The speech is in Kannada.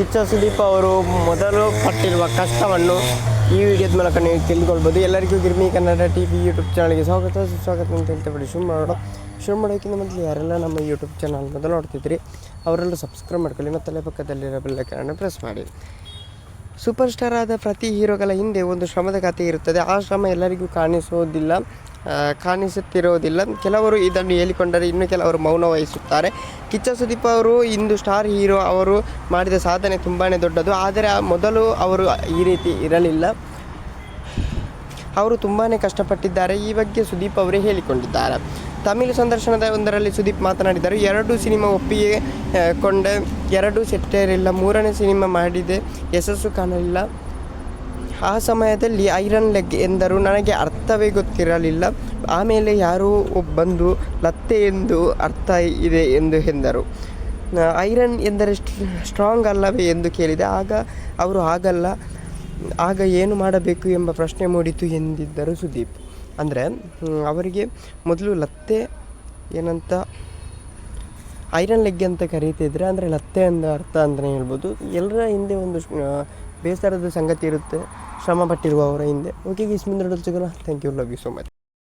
ಕಿಚ್ಚ ಸುದೀಪ್ ಅವರು ಮೊದಲು ಪಟ್ಟಿರುವ ಕಷ್ಟವನ್ನು ಈ ವಿಡಿಯೋದ ಮೂಲಕ ನೀವು ತಿಳಿದುಕೊಳ್ಬೋದು. ಎಲ್ಲರಿಗೂ Girmi Kannada T V YouTube ಚಾನಲ್ಗೆ ಸ್ವಾಗತ. ಸುಸ್ವಾಗತ ಅಂತ ಹೇಳ್ತೇವೆ. ಶುರು ಮಾಡೋಣ ಶುರು ಮಾಡೋಕ್ಕಿಂತ ಮೊದಲು ಯಾರೆಲ್ಲ ನಮ್ಮ ಯೂಟ್ಯೂಬ್ ಚಾನಲ್ ಮೊದಲು ನೋಡ್ತಿದ್ರಿ ಅವರೆಲ್ಲ ಸಬ್ಸ್ಕ್ರೈಬ್ ಮಾಡ್ಕೊಳ್ಳಿ. ಮತ್ತು ತಲೆ ಪಕ್ಕದಲ್ಲಿರೋ ಬೆಲ್ಲೈಕನ್ನ ಪ್ರೆಸ್ ಮಾಡಿ. ಸೂಪರ್ ಸ್ಟಾರ್ ಆದ ಪ್ರತಿ ಹೀರೋಗಳ ಹಿಂದೆ ಒಂದು ಶ್ರಮದ ಕಥೆ ಇರುತ್ತದೆ. ಆ ಶ್ರಮ ಎಲ್ಲರಿಗೂ ಕಾಣಿಸುವುದಿಲ್ಲ ಆ, ಕಾಣಿಸುತ್ತಿರುವುದಿಲ್ಲ. ಕೆಲವರು ಇದನ್ನು ಹೇಳಿಕೊಂಡರೆ ಇನ್ನು ಕೆಲವರು ಮೌನ ವಹಿಸುತ್ತಾರೆ. ಕಿಚ್ಚ ಸುದೀಪ್ ಅವರು ಇಂದು ಸ್ಟಾರ್ ಹೀರೋ. ಅವರು ಮಾಡಿದ ಸಾಧನೆ ತುಂಬಾ ದೊಡ್ಡದು. ಆದರೆ ಮೊದಲು ಅವರು ಈ ರೀತಿ ಇರಲಿಲ್ಲ. ಅವರು ತುಂಬಾ ಕಷ್ಟಪಟ್ಟಿದ್ದಾರೆ. ಈ ಬಗ್ಗೆ ಸುದೀಪ್ ಅವರೇ ಹೇಳಿಕೊಂಡಿದ್ದಾರೆ. ತಮಿಳು ಸಂದರ್ಶನದ ಒಂದರಲ್ಲಿ ಸುದೀಪ್ ಮಾತನಾಡಿದರು, ಎರಡು ಸಿನಿಮಾ ಒಪ್ಪಿಗೆ ಕೊಂಡೆ. ಎರಡು ಸೆಟ್ಟೇರಿಲ್ಲ. ಮೂರನೇ ಸಿನಿಮಾ ಮಾಡಿದೆ. ಯಶಸ್ಸು ಕಾಣಲಿಲ್ಲ. ಆ ಸಮಯದಲ್ಲಿ ಐರನ್ ಲೆಗ್ ಎಂದರು. ನನಗೆ ಅರ್ಥವೇ ಗೊತ್ತಿರಲಿಲ್ಲ. ಆಮೇಲೆ ಯಾರೋ ಬಂದು, ಲತ್ತೆ ಎಂದು ಅರ್ಥ ಇದೆ ಎಂದು ಎಂದರು. ಐರನ್ ಎಂದರೆ ಸ್ಟ್ರಾಂಗ್ ಅಲ್ಲವೇ ಎಂದು ಕೇಳಿದೆ. ಆಗ ಅವರು ಆಗಲ್ಲ ಆಗ ಏನು ಮಾಡಬೇಕು ಎಂಬ ಪ್ರಶ್ನೆ ಮೂಡಿತು ಎಂದಿದ್ದರು ಸುದೀಪ್. ಅಂದರೆ ಅವರಿಗೆ ಮೊದಲು ಲತ್ತೆ ಏನಂತ, ಐರನ್ ಲೆಗ್ ಅಂತ ಕರೀತಿದ್ರೆ, ಅಂದರೆ ಲತ್ತೆ ಅಂದ ಅರ್ಥ ಅಂತಲೇ ಹೇಳ್ಬೋದು. ಎಲ್ಲರ ಹಿಂದೆ ಒಂದು ಬೇಸರದ ಸಂಗತಿ ಇರುತ್ತೆ. ಶ್ರಮ ಪಟ್ಟಿರುವವರ ಹಿಂದೆ. ಓಕೆ ಗೀಸ್ ಮುಂದೆ ಸಿಗೋಣ. Thank you love you so much